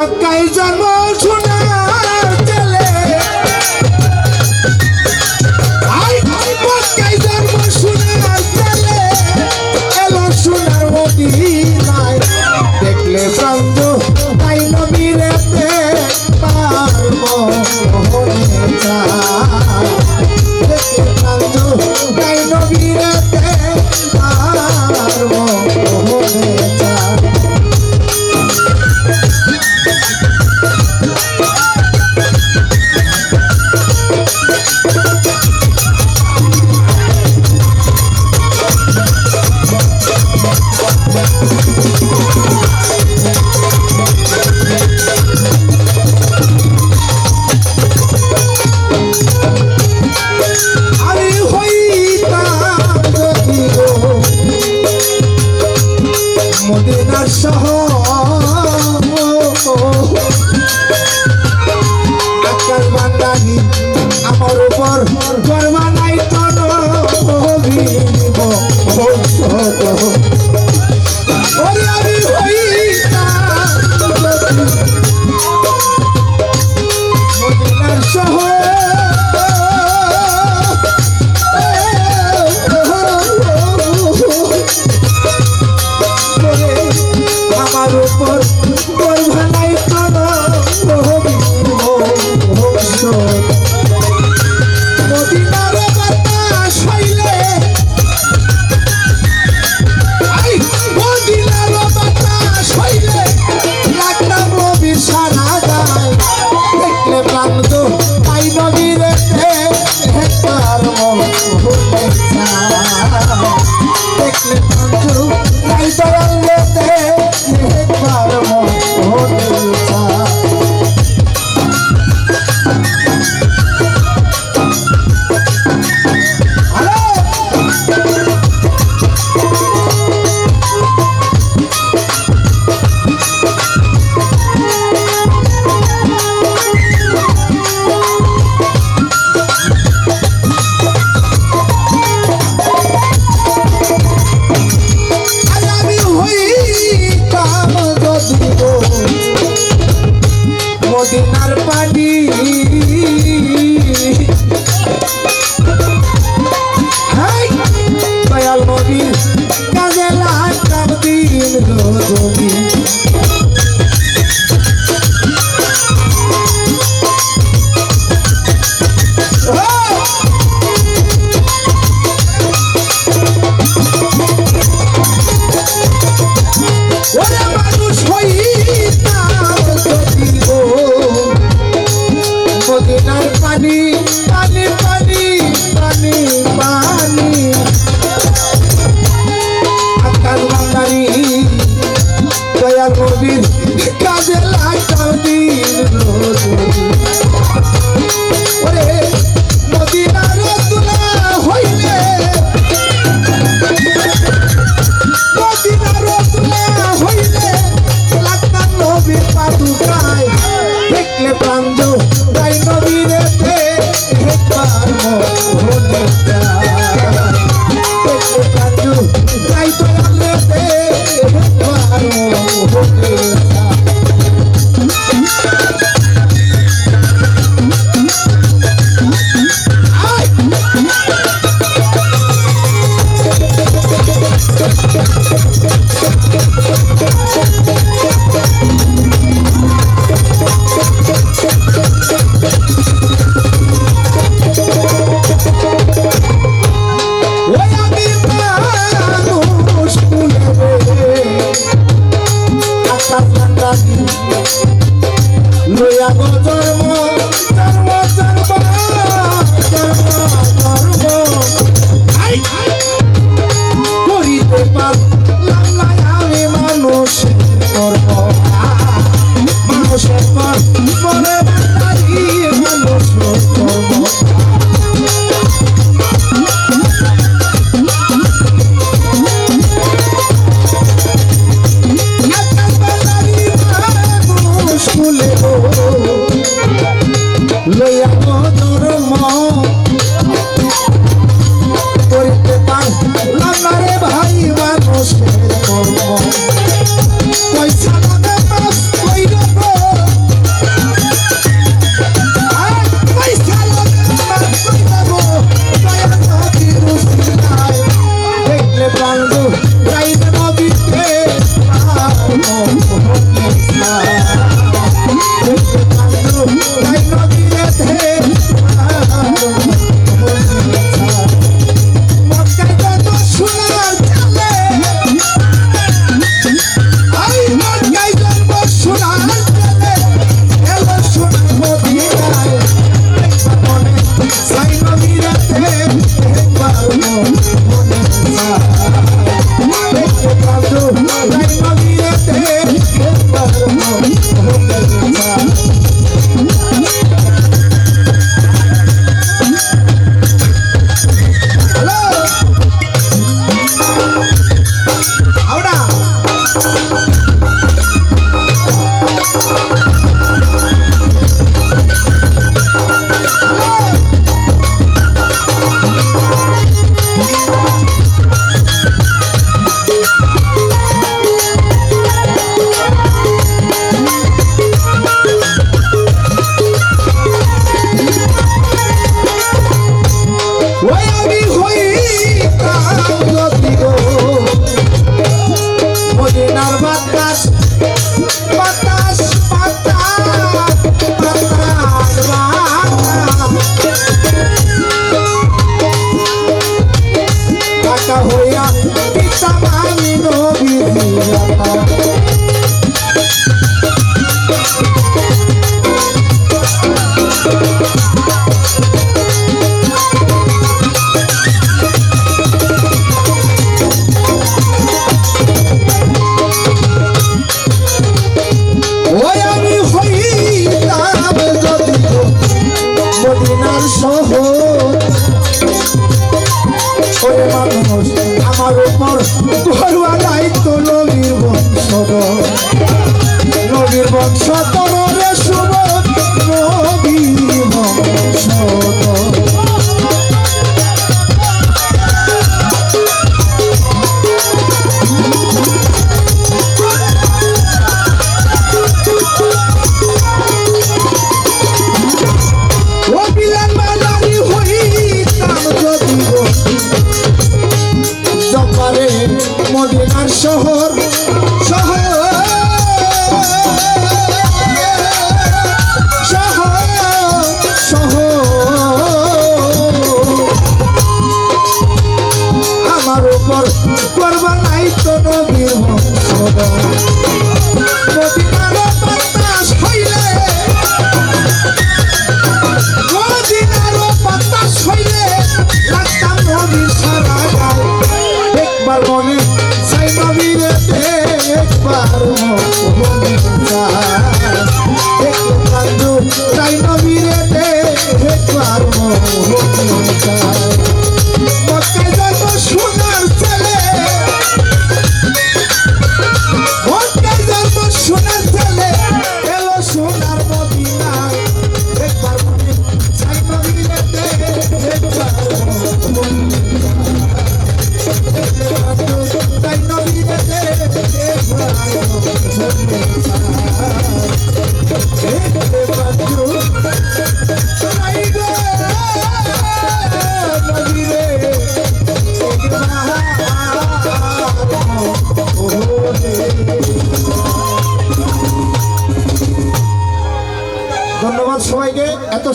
কাই জন্ম শুনে চলে। আই ভাই কাই জন্ম শুনে চলে। এলো শুনে মদিনায়, দেখলে প্রান্ত i'm amor নাই বাড়ালোতে সাতলান ডাকি লইয়া গো জন্ম জন্ম জন্ম। মনে মদিনার শহর। ওরে মানুষ আমার উপর ঘরুয়া দায়িত্ব নবীর বংশধর। নবীর বংশধর শহর শহর। আমার উপর করবার নাই তো নবীর বংশ Oh, oh, oh,